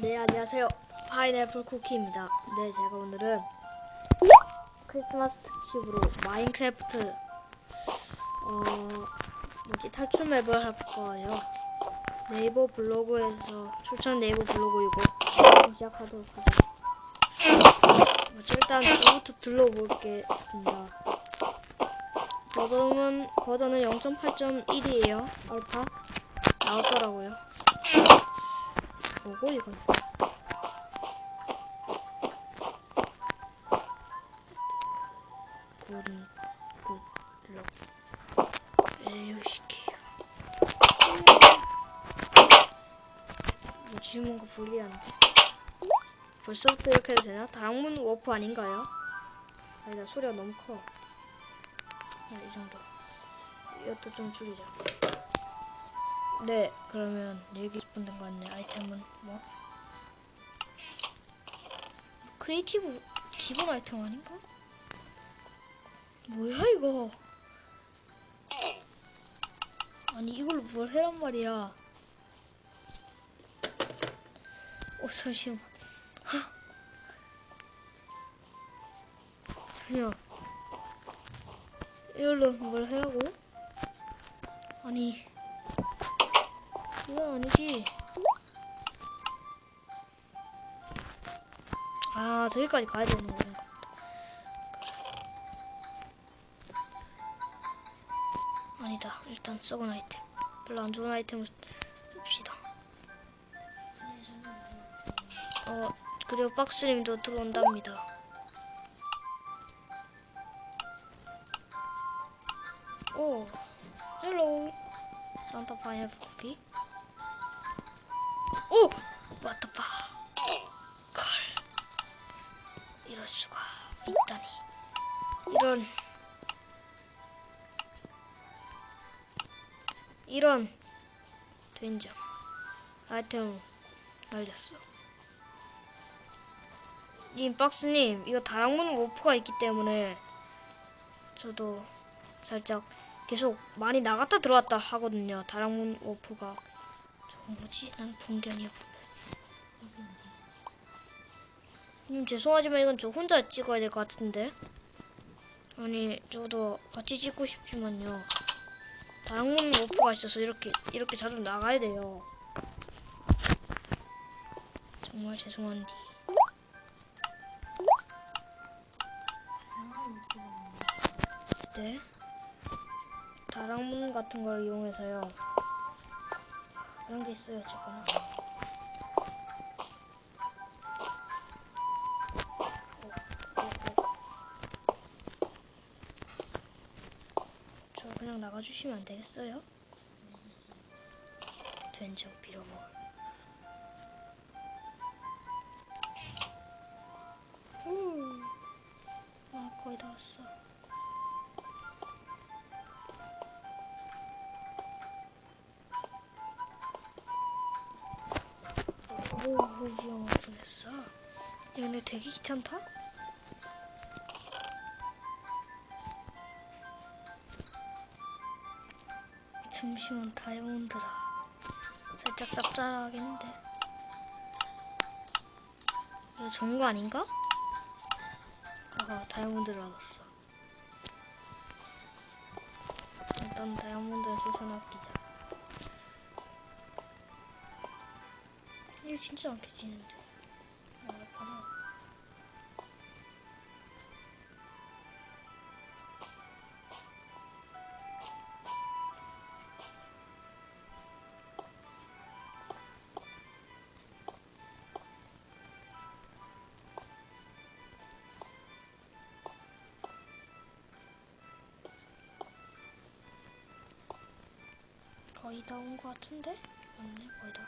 네, 안녕하세요. 파인애플 쿠키입니다. 네, 제가 오늘은 크리스마스 특집으로 마인크래프트 어 뭐지 탈출 맵을 할 거예요. 네이버 블로그에서 추천 네이버 블로그이고 시작하도록 하죠. 먼저 일단 저부터 둘러볼게습니다. 버전은 버전은 0.8.1이에요. 알파 나왔더라고요. 뭐고 이건? 굿, 굿럭 엘류시케요 뭐지 뭔가 불리한데 벌써부터 이렇게 해도 되나? 다락문 워프 아닌가요? 아니다 소리가 너무 커 야, 이 정도 이것도 좀 줄이자 네 그러면 얘기 싶은 것 같네 크리에이티브 기본 아이템 아닌가? 뭐야 이거 아니 이걸로 뭘 해란 말이야 어 잠시만 하. 그냥 이걸로 뭘 해라고? 아니 이건 아니지 아 저기까지 가야 되는 거구나 아니다. 일단 썩은 아이템. 별로 안 좋은 아이템을 씁시다. 어, 그리고 박스님도 들어온답니다. 오, 헬로. 산타 파인애플 쿠키. 오! 있다니. 이런. 이런 된장 아이템 날렸어 님 박스님 이거 다락문 워프가 있기 때문에 저도 살짝 계속 많이 나갔다 들어왔다 하거든요 다락문 워프가 저거 뭐지? 난 분견이야 님 죄송하지만 이건 저 혼자 찍어야 될 것 같은데 아니 저도 같이 찍고 싶지만요 다락문 워프가 있어서 이렇게 이렇게 자주 나가야 돼요. 정말 죄송한디. 네. 다락문 같은 걸 이용해서요. 그런 게 있어요. 저 그냥 나가주시면 안 되겠어요? 된장 빌어먹을 음. 아 거의 다 왔어 오, 이거 어쩌겠어? 이거 근데 되게 귀찮다? 잠시만 다이아몬드라. 살짝 짭짤하겠는데. 이거 좋은 거 아닌가? 아까 다이아몬드를 얻었어. 일단 다이아몬드는 소선 아끼자 이거 진짜 안 깨지는데 거의 다 온 것 같은데? 맞네, 거의 다.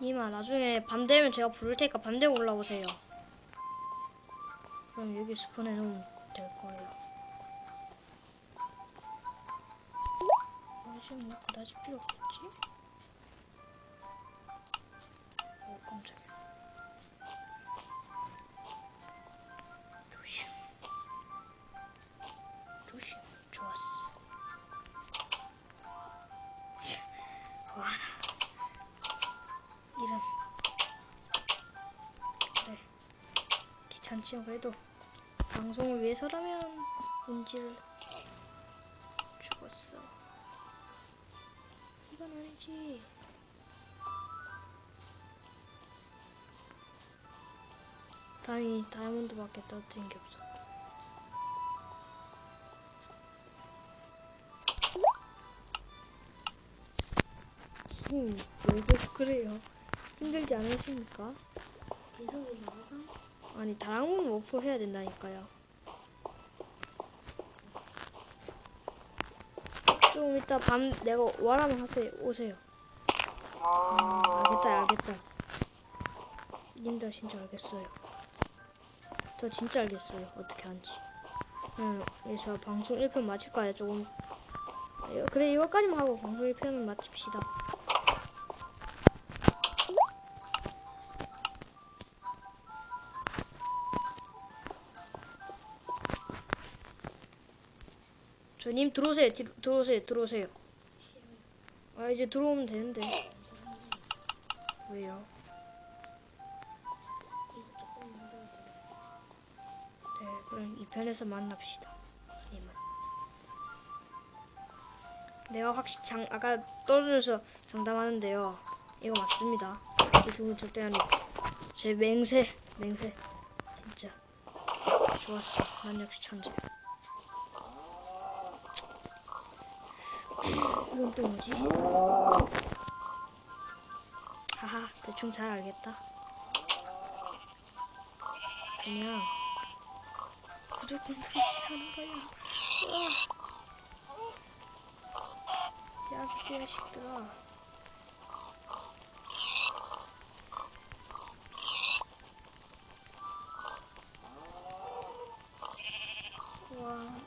님아, 나중에 밤 되면 제가 부를 테니까 밤 되고 올라오세요. 그럼 여기 스폰해 놓으면 될 거예요. 아, 지금 뭐 그다지 필요 없겠지? 깜짝이야. 조심. 조심. 좋았어. 와. 이런. 네. 귀찮지 그래도 방송을 위해서라면 인지를 죽었어. 이건 아니지. 다행히 다이아몬드밖에 떨어뜨린 게 없어. 음, 왜 계속 그래요? 힘들지 않으십니까? 계속 올라가서 아니 다랑문 워프 해야 된다니까요. 좀 이따 밤 내가 와라면 하세요. 오세요. 아, 알겠다 알겠다. 님들 진짜 알겠어요. 저 진짜 알겠어요. 어떻게 하는지. 응, 이제 저 방송 1편 마칠까요? 조금. 아, 그래 이거까지만 하고 방송 1편은 마칩시다. 저님 들어오세요. 뒤로, 들어오세요. 들어오세요. 아 이제 들어오면 되는데. 왜요? 네, 그럼 이 편에서 만납시다. 님은. 내가 확실히 장 아까 떨어져서 장담하는데요. 이거 맞습니다. 이 두분 절대 아니. 제 맹세, 맹세. 진짜 좋았어. 난 역시 천재. 이건 또 뭐지? 하하, 대충 잘 알겠다. 그냥 무조건 들어치는 거야. 으아. 야, 이 자식들아. 와,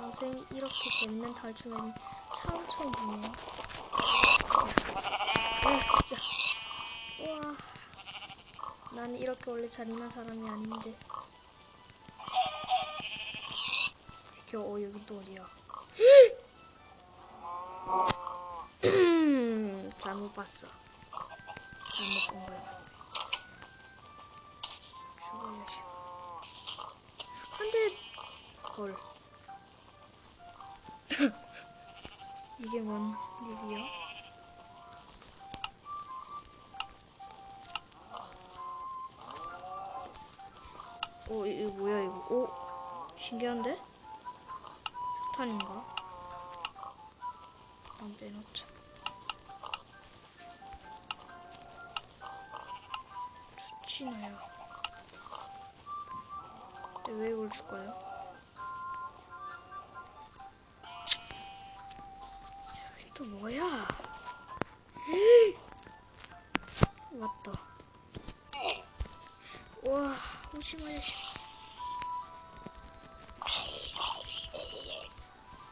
인생 이렇게 재밌는 탈출맨이 참 처음 보네요. 와, 진짜. 와, 나는 이렇게 원래 잔인한 사람이 아닌데. 이게 어 여기 또 어디야? 음, 잘못 봤어. 잘못 본 거야. 죽어야지. 안돼. 헐. 이게 뭔 일이야? 오, 이거 뭐야 이거? 오, 신기한데? 석탄인가? 난 빼놓자. 좋지나요. 근데 왜 이걸 줄까요? 여기 또 뭐야? 왔다. 와, 오지 마요.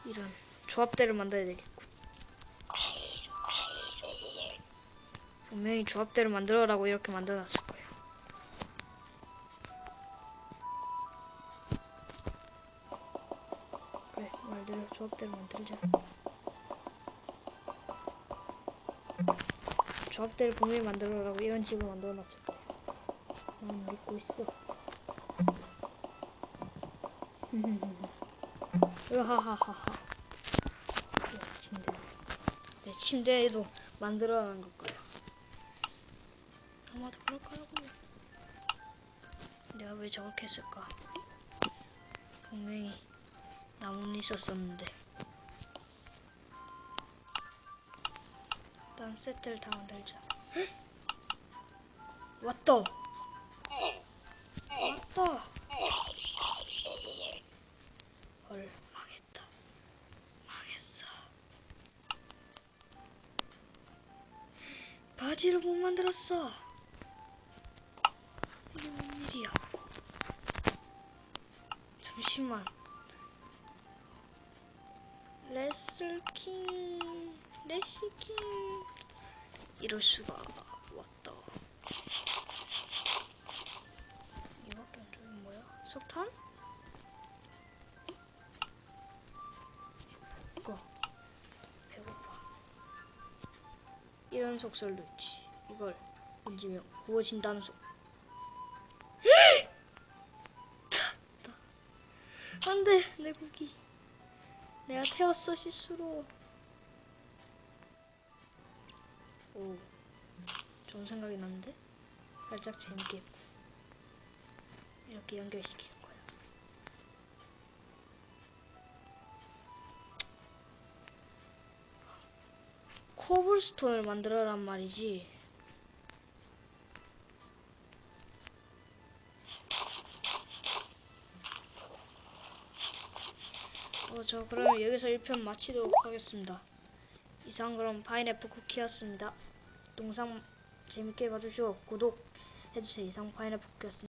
이런 조합대를 만들어야 되겠군. 분명히 조합대를 만들어라고 이렇게 만들어놨을 거예요. 그래, 말대로 조합대를 만들자. 조합대를 분명히 만들어라고 이런 집을 만들어놨을 거야. 난 믿고 있어. 으하하하하. 야, 침대. 내 침대에도 만들어놓은 걸 거야. 아마도 그럴 거라고요. 내가 왜 저렇게 했을까? 분명히 나무는 있었었는데. 일단 세트를 다 만들자. 헉! 왔다. 왔다. 바지를 못 만들었어. 이게 뭔 일이야? 잠시만. 레슬킹, 레시킹. 이럴 수가 왔다. 이밖에 안 좋은 뭐야? 석탄? 이런 속설도 있지. 이걸 던지면 구워진다는 속. 안돼 내 고기. 내가 태웠어 실수로. 오, 좋은 생각이 났는데 살짝 재밌게 이렇게 연결시키 코블스톤을 만들어란 말이지. 어, 저 그럼 여기서 1편 마치도록 하겠습니다. 이상 그럼 파인애플 쿠키였습니다. 동상 재밌게 봐주시고 구독해주세요. 이상 파인애플 쿠키였습니다.